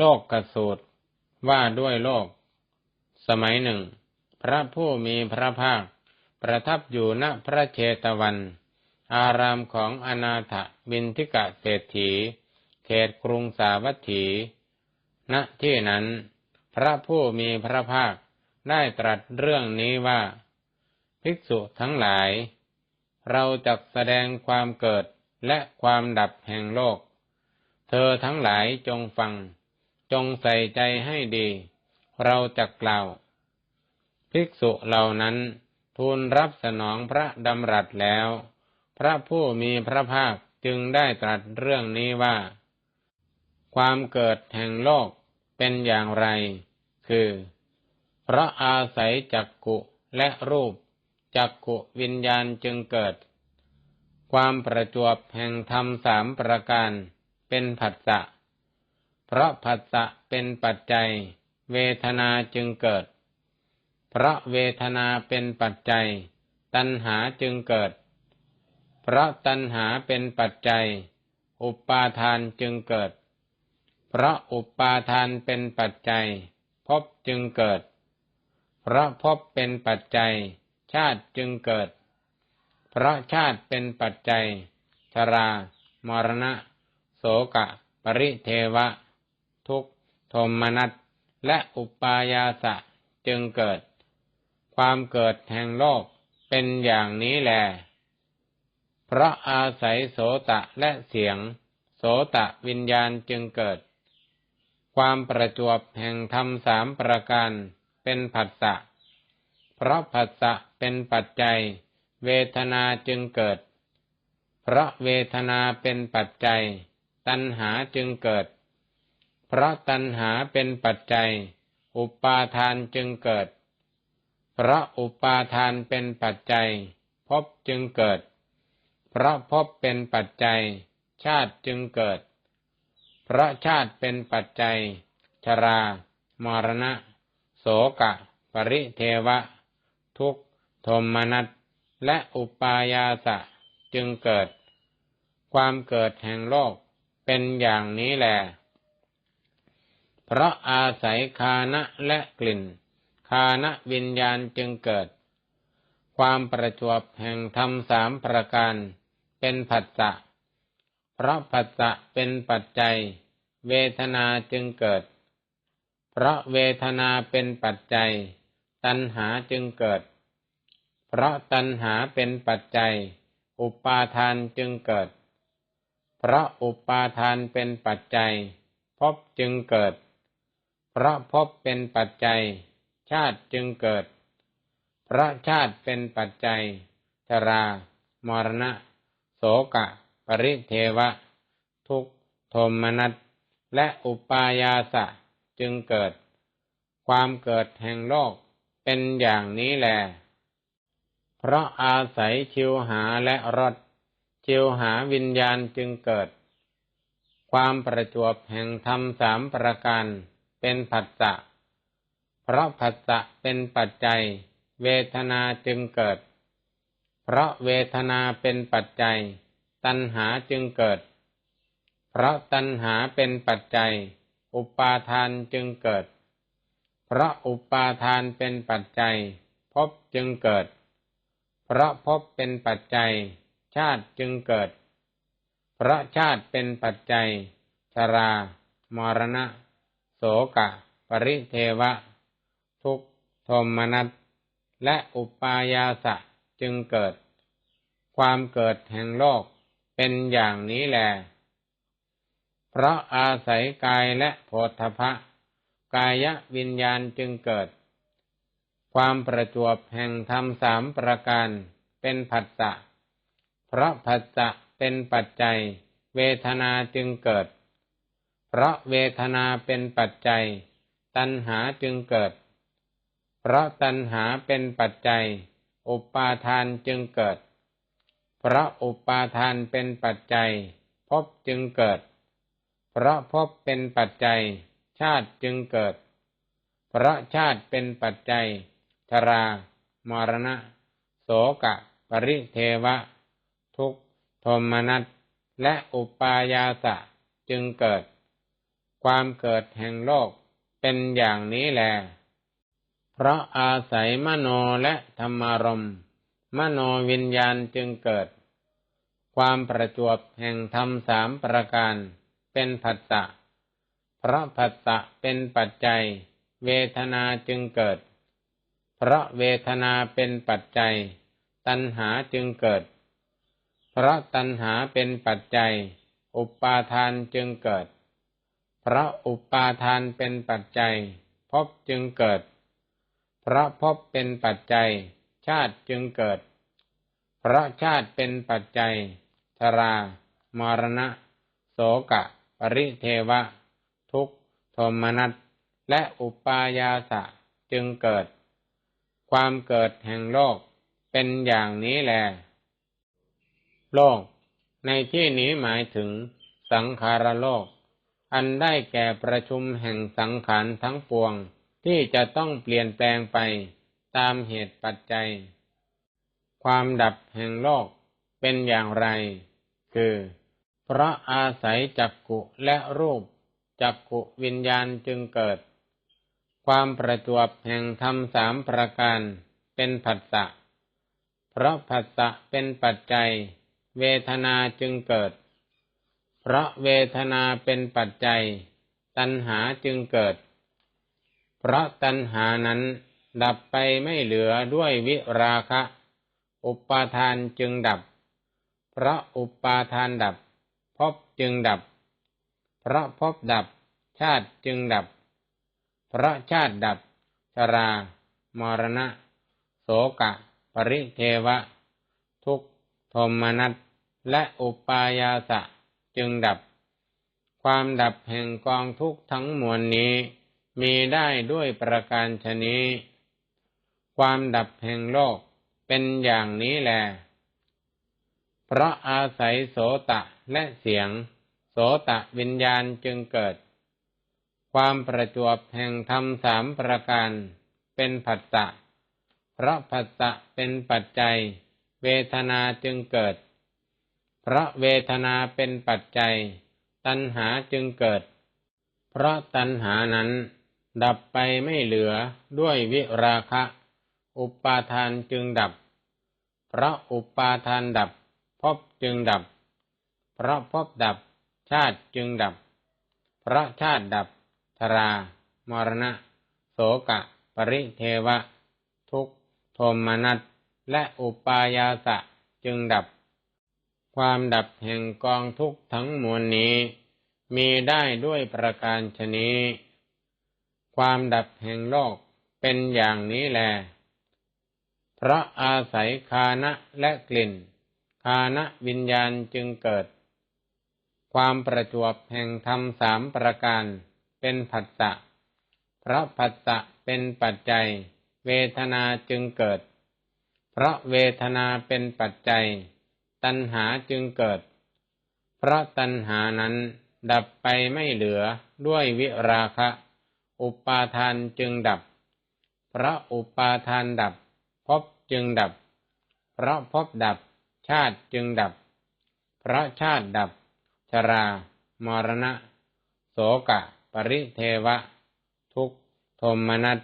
โลกกสูตรว่าด้วยโลก สมัยหนึ่ง พระผู้มีพระภาค ประทับอยู่ณพระเชตวัน อารามของอนาถบินทิกะเศรษฐี เขตกรุงสาวัตถี ณที่นั้น พระผู้มีพระภาคได้ตรัสเรื่องนี้ว่า ภิกษุทั้งหลาย เราจะแสดงความเกิดและความดับแห่งโลก เธอทั้งหลายจงฟัง จงใส่ใจให้ดี เราจะกล่าว ภิกษุเหล่านั้น ทูลรับสนองพระดำรัสแล้ว พระผู้มีพระภาคจึงได้ตรัสเรื่องนี้ว่า ความเกิดแห่งโลกเป็นอย่างไร คือ เพราะอาศัยจักกุและรูปจักกุวิญญาณจึงเกิด ความประจวบแห่งธรรมสามประการเป็นผัสสะ เพราะผัสสะเป็นปัจจัย เวทนาจึงเกิด เพราะเวทนาเป็นปัจจัย ตัณหาจึงเกิด เพราะตัณหาเป็นปัจจัย อุปาทานจึงเกิด เพราะอุปาทานเป็นปัจจัยภพจึงเกิด เพราะภพเป็นปัจจัย ชาติจึงเกิด เพราะชาติเป็นปัจจัยชรามรณะ โสกะ ปริเทวะ ทุกข์โทมนัสและอุปายาสะจึงเกิด ความเกิดแห่งโลกเป็นอย่างนี้แลเพราะอาศัยโสตะและเสียง โสตะวิญญาณจึงเกิด ความประจวบแห่งธรรมสามประการเป็นผัสสะ เพราะผัสสะเป็นปัจจัย เวทนาจึงเกิด เพราะเวทนาเป็นปัจจัย ตัณหาจึงเกิด เพราะตัณหาเป็นปัจจัย อุปาทานจึงเกิด เพราะอุปาทานเป็นปัจจัยภพจึงเกิด เพราะภพเป็นปัจจัย ชาติจึงเกิด เพราะชาติเป็นปัจจัย ชรา มรณะ โสกะ ปริเทวะ ทุกข์โทมนัสและอุปายาสะจึงเกิด ความเกิดแห่งโลกเป็นอย่างนี้แหละ เพราะอาศัยคานะและกลิ่น คานะวิญญาณจึงเกิด ความประจวบแห่งธรรมสามประการ เป็นผัสสะ เพราะผัสสะเป็นปัจจัย เวทนาจึงเกิด เพราะเวทนาเป็นปัจจัย ตัณหาจึงเกิด เพราะตัณหาเป็นปัจจัย อุปาทานจึงเกิด เพราะอุปาทานเป็นปัจจัยภพจึงเกิด เพราะภพเป็นปัจจัย ชาติจึงเกิด เพราะชาติเป็นปัจจัย ชรา มรณะ โสกะ ปริเทวะ ทุกโทมนัสและอุปายาสะจึงเกิด ความเกิดแห่งโลกเป็นอย่างนี้แลเพราะอาศัยชิวหาและรสชิวหาวิญญาณจึงเกิด ความประจวบแห่งธรรมสามประการ เป็นผัสสะ เพราะผัสสะเป็นปัจจัย เวทนาจึงเกิด เพราะเวทนาเป็นปัจจัย ตัณหาจึงเกิด เพราะตัณหาเป็นปัจจัย อุปาทานจึงเกิด เพราะอุปาทานเป็นปัจจัยภพจึงเกิด เพราะภพเป็นปัจจัย ชาติจึงเกิด เพราะชาติเป็นปัจจัย ชรา มรณะ โสกะ ปริเทวะ ทุกโทมนัสและอุปายาสะจึงเกิด ความเกิดแห่งโลกเป็นอย่างนี้แลเพราะอาศัยกายและโพธพะ กายวิญญาณจึงเกิด ความประจวบแห่งธรรมสามประการเป็นผัสสะ เพราะผัสสะเป็นปัจจัย เวทนาจึงเกิด เพราะเวทนาเป็นปัจจัย ตัณหาจึงเกิด เพราะตัณหาเป็นปัจจัย อุปาทานจึงเกิด เพราะอุปาทานเป็นปัจจัยภพจึงเกิด เพราะภพเป็นปัจจัย ชาติจึงเกิด เพราะชาติเป็นปัจจัย ชรา มรณะ โสกะ ปริเทวะ ทุกโทมนัสและอุปายาสะจึงเกิด ความเกิดแห่งโลกเป็นอย่างนี้แลเพราะอาศัยมโนและธรรมารมมโนวิญญาณจึงเกิด ความประจวบแห่งธรรมสามประการเป็นผัสสะ เพราะผัสสะเป็นปัจจัย เวทนาจึงเกิด เพราะเวทนาเป็นปัจจัย ตัณหาจึงเกิด เพราะตัณหาเป็นปัจจัย อุปาทานจึงเกิด เพราะอุปาทานเป็นปัจจัยภพจึงเกิด เพราะภพเป็นปัจจัย ชาติจึงเกิด เพราะชาติเป็นปัจจัยชรามรณะ โสกะ ปริเทวะ ทุกโทมนัสและอุปายาสะจึงเกิด ความเกิดแห่งโลกเป็นอย่างนี้แลโลก ในที่นี้หมายถึงสังขารโลก อันได้แก่ประชุมแห่งสังขารทั้งปวง ที่จะต้องเปลี่ยนแปลงไป ตามเหตุปัจจัย ความดับแห่งโลกเป็นอย่างไร คือ เพราะอาศัยจักกุและรูปจักกุวิญญาณจึงเกิด ความประจวบแห่งธรรมสามประการเป็นผัสสะเพราะผัสสะเป็นปัจจัย เวทนาจึงเกิด เพราะเวทนาเป็นปัจจัย ตัณหาจึงเกิด เพราะตัณหานั้นดับไปไม่เหลือด้วยวิราคะ อุปาทานจึงดับ เพราะอุปาทานดับภพจึงดับ เพราะภพดับ ชาติจึงดับ เพราะชาติดับ ชรามรณะ โสกะ ปริเทวะ ทุกโทมนัสและอุปายาสะ จึงดับ ความดับแห่งกองทุกข์ทั้งมวลนี้ มีได้ด้วยประการชนี้ ความดับแห่งโลกเป็นอย่างนี้แลเพราะอาศัยโสตะและเสียง โสตะวิญญาณจึงเกิด ความประจวบแห่งธรรมสามประการเป็นผัสสะเพราะผัสสะเป็นปัจจัย เวทนาจึงเกิด เพราะเวทนาเป็นปัจจัย ตัณหาจึงเกิด เพราะตัณหานั้น ดับไปไม่เหลือด้วยวิราคะ อุปาทานจึงดับ เพราะอุปาทานดับภพจึงดับ เพราะภพดับชาติจึงดับ เพราะชาติดับชรามรณะ โสกะ ปริเทวะ ทุกโทมนัสและอุปายาสะจึงดับ ความดับแห่งกองทุกข์ทั้งมวลนี้ มีได้ด้วยประการชนี้ ความดับแห่งโลกเป็นอย่างนี้แล เพราะอาศัยคานะและกลิ่น คานะวิญญาณจึงเกิด ความประจวบแห่งธรรมสามประการเป็นผัสสะ เพราะผัสสะเป็นปัจจัย เวทนาจึงเกิด เพราะเวทนาเป็นปัจจัย ตัณหาจึงเกิด เพราะตัณหานั้นดับไปไม่เหลือด้วยวิราคะ อุปาทานจึงดับ เพราะอุปาทานดับภพจึงดับ เพราะภพดับ ชาติจึงดับ เพราะชาติดับ ชรา มรณะ โสกะ ปริเทวะ ทุกโทมนัส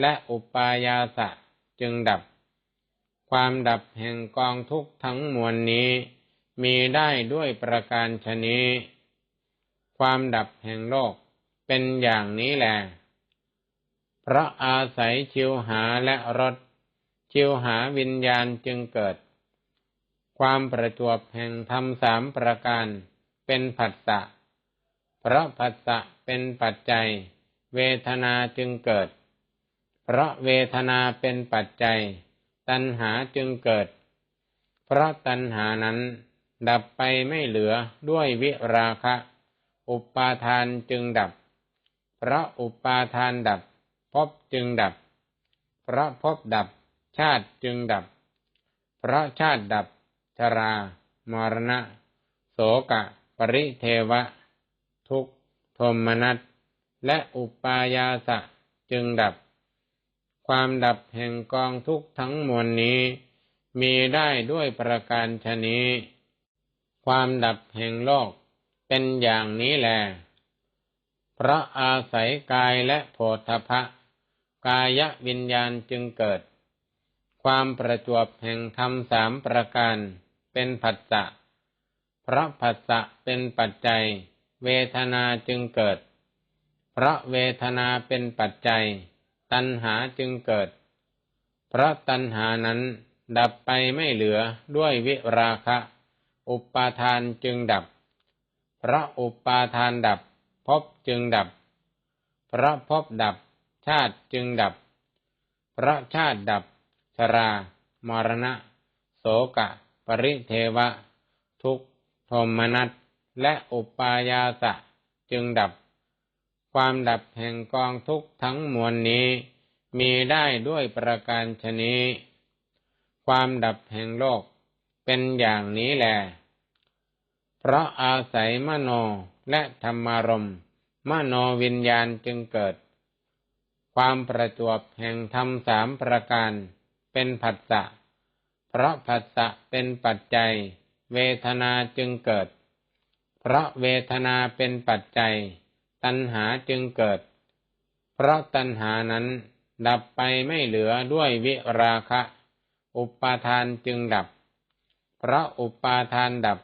และอุปายาสะจึงดับ ความดับแห่งกองทุกทั้งมวลนี้ มีได้ด้วยประการชนี้ ความดับแห่งโลกเป็นอย่างนี้แหละเพราะอาศัยชิวหาและรสชิวหาวิญญาณจึงเกิด ความประจวบแห่งธรรมสามประการเป็นผัสสะเพราะผัสสะเป็นปัจจัย เวทนาจึงเกิด เพราะเวทนาเป็นปัจจัย ตัณหาจึงเกิด เพราะตัณหานั้นดับไปไม่เหลือด้วยวิราคะ อุปาทานจึงดับ เพราะอุปาทานดับภพจึงดับ เพราะภพดับ ชาติจึงดับ เพราะชาติดับ ชรา มรณะ โสกะ ปริเทวะ ทุกโทมนัสและอุปายาสะจึงดับ ความดับแห่งกองทุกทั้งมวลนี้ มีได้ด้วยประการชนี้ ความดับแห่งโลกเป็นอย่างนี้แลเพราะอาศัยกายและโพธพะ กายวิญญาณจึงเกิด ความประจวบแห่งธรรมสามประการ เป็นผัสสะเพราะผัสสะเป็นปัจจัย เวทนาจึงเกิด เพราะเวทนาเป็นปัจจัย ตัณหาจึงเกิด เพราะตัณหานั้นดับไปไม่เหลือด้วยวิราคะ อุปาทานจึงดับ เพราะอุปาทานดับภพจึงดับ เพราะภพดับ ชาติจึงดับ เพราะชาติดับ ชรา มรณะ โสกะ ปริเทวะ ทุกขโทมนัสและอุปายาสะจึงดับ ความดับแห่งกองทุกข์ทั้งมวลนี้ มีได้ด้วยประการชนี้ ความดับแห่งโลกเป็นอย่างนี้แหละเพราะอาศัยมโนและธรรมารมณ์มโนวิญญาณจึงเกิด ความประจวบแห่งธรรมสามประการเป็นผัสสะ เพราะผัสสะเป็นปัจจัย เวทนาจึงเกิด เพราะเวทนาเป็นปัจจัย ตัณหาจึงเกิด เพราะตัณหานั้นดับไปไม่เหลือด้วยวิราคะ อุปาทานจึงดับ เพราะอุปาทานดับ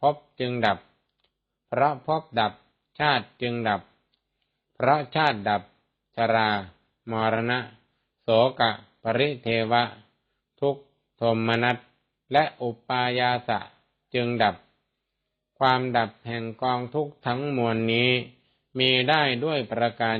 ภพจึงดับ เพราะภพดับชาติจึงดับ เพราะชาติดับชรามรณะ โสกะ ปริเทวะ ทุกขโทมนัสและอุปายาสะจึงดับ ความดับแห่งกองทุกข์ทั้งมวลนี้ มีได้ด้วยประการ